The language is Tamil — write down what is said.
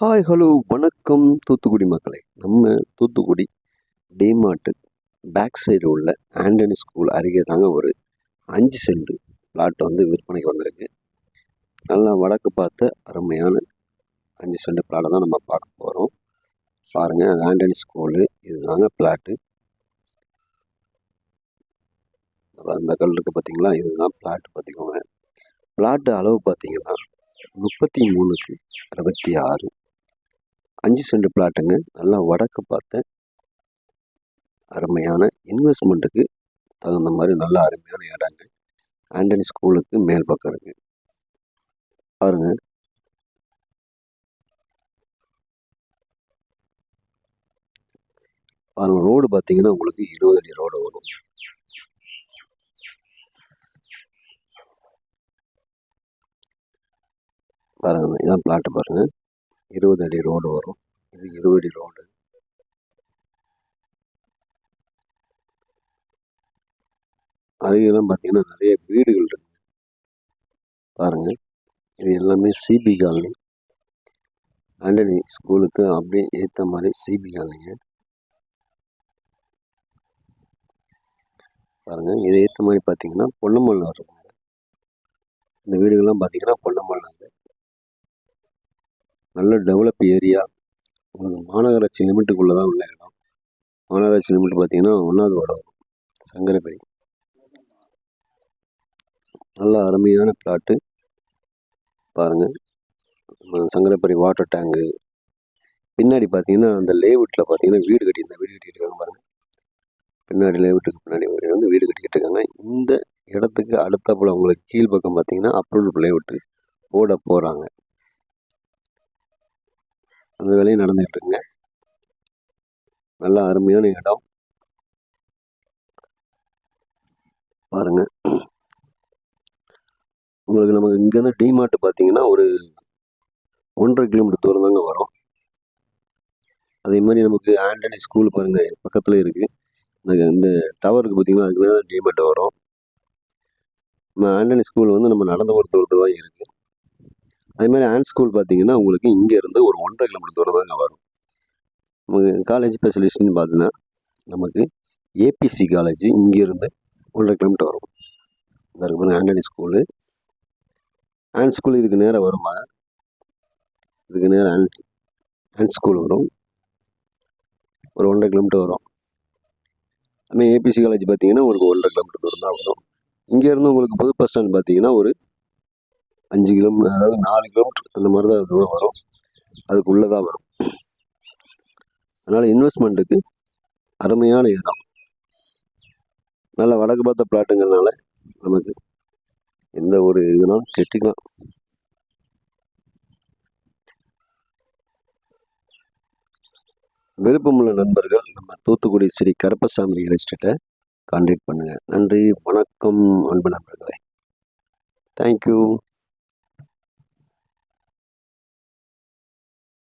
ஹாய் ஹலோ வணக்கம் தூத்துக்குடி மக்களே. நம்ம தூத்துக்குடி டிமார்ட்டு பேக் சைடு உள்ள ஆண்டனி ஸ்கூல் அருகே தாங்க ஒரு அஞ்சு சென்ட் பிளாட் வந்து விற்பனைக்கு வந்திருக்கு. நல்லா வடக்கு பார்த்த அருமையான அஞ்சு சென்ட் பிளாட்டை தான் நம்ம பார்க்க போகிறோம் பாருங்கள் அது ஆண்டனி ஸ்கூலு இதுதாங்க பிளாட்டு அந்த கல் இருக்குது பார்த்தீங்களா இதுதான் பிளாட் பார்த்துக்கோங்க பிளாட்டு அளவு பார்த்தீங்கன்னா முப்பத்தி மூணுக்கு அறுபத்தி ஆறு அஞ்சு சென்ட் பிளாட்டுங்க. நல்லா வடக்கு பார்த்த அருமையான இன்வெஸ்ட்மெண்ட்டுக்கு தகுந்த மாதிரி நல்ல அருமையான இடங்க. ஆண்டனி ஸ்கூலுக்கு மேல் பக்கம் இருக்கு. பாருங்க. பாருங்க ரோடு பார்த்தீங்கன்னா உங்களுக்கு இருபது அடி ரோடு வரும். பாருங்க இதான் பிளாட்டு பாருங்கள் இருபது அடி ரோடு வரும். இது இருபது அடி ரோடு அருகெல்லாம் பார்த்தீங்கன்னா நிறைய வீடுகள் இருக்கு. பாருங்கள் இது எல்லாமே சிபி காலனி. ஆண்டனி ஸ்கூலுக்கு அப்படியே ஏற்ற மாதிரி சிபி காலனிங்க. பாருங்கள் இதை ஏற்ற மாதிரி பார்த்தீங்கன்னா பொன்னமல்லூர் இருக்குங்க. இந்த வீடுகள்லாம் பார்த்தீங்கன்னா பொன்னமல்லூர் நல்ல டெவலப் ஏரியா உங்களுக்கு மாநகராட்சி லிமிட்டுக்குள்ளே தான் உள்ள இடம். மாநகராட்சி லிமிட் பார்த்தீங்கன்னா ஒன்றாவது வார்டு வரும். சங்கரப்பேரி. நல்ல அருமையான பிளாட்டு பாருங்கள் சங்கரப்படி வாட்டர் டேங்கு பின்னாடி பார்த்தீங்கன்னா அந்த லேவுட்டில் பார்த்தீங்கன்னா வீடு கட்டி இந்த வீடு கட்டிக்கிட்டு இருக்காங்க பாருங்கள் பின்னாடி லேவுட்டுக்கு பின்னாடி வந்து வீடு கட்டிக்கிட்டு இருக்காங்க. இந்த இடத்துக்கு அடுத்தப்பல உங்களுக்கு கீழ்ப்பக்கம் பார்த்தீங்கன்னா அப்ரூவல் லேவுட்டு போட போகிறாங்க அந்த வேலையும் நடந்துகிட்டு இருக்குங்க. நல்ல அருமையான இடம். பாருங்க. உங்களுக்கு நமக்கு இங்கேருந்து டிமார்ட் பார்த்தீங்கன்னா ஒரு ஒன்றரை கிலோமீட்டர் தூரம் தாங்க வரும். அதே மாதிரி நமக்கு ஆண்டனி ஸ்கூல் பாருங்க பக்கத்தில் இருக்குது இந்த டவருக்கு பார்த்தீங்கன்னா அதுக்கு மேலே டிமார்ட் வரும். நம்ம ஆண்டனி ஸ்கூல் வந்து நம்ம நடந்து போகிற தூரத்தில் தான் இருக்குது அதே மாதிரி ஆண்ட் ஸ்கூல் பார்த்தீங்கன்னா உங்களுக்கு இங்கேருந்து ஒரு ஒன்றரை கிலோமீட்டர் தூரம் தாங்க வரும் நமக்கு காலேஜ் ஸ்பெஷலிஸ்ட்னு பார்த்தீங்கன்னா நமக்கு ஏபிசி காலேஜ் இங்கேருந்து ஒன்றரை கிலோமீட்டர் வரும். இந்த ஆண்டனி ஸ்கூலு ஆன் ஸ்கூல் இதுக்கு நேராக வருமா? இதுக்கு நேரம் ஆன் ஆன் ஸ்கூல் வரும். ஒரு ஒன்றரை கிலோமீட்டர் வரும். அதுமாதிரி ஏபிசி காலேஜ் பார்த்தீங்கன்னா உங்களுக்கு ஒன்றரை கிலோமீட்டர் தூரம் தான் வரும். இங்கேருந்து உங்களுக்கு புது பஸ் ஸ்டாண்ட் பார்த்தீங்கன்னா ஒரு அஞ்சு கிலோமீட்டர் அதாவது நாலு கிலோமீட்டர் அந்த மாதிரி தான் தூரம் வரும். அதுக்குள்ளே தான் வரும். அதனால் இன்வெஸ்ட்மெண்ட்டுக்கு அருமையான இடம். நல்ல வடக்கு பார்த்த பிளாட்டுங்கிறதுனால நமக்கு எந்த ஒரு இதுனாலும் கெட்டிக்கலாம். விருப்பமுள்ள நண்பர்கள் நம்ம தூத்துக்குடி ஸ்ரீ கருப்பசாமி ரியல் எஸ்டேட்டை கான்டாக்ட் பண்ணுங்கள் நன்றி வணக்கம் அன்பு நண்பர்களே. தேங்க்யூ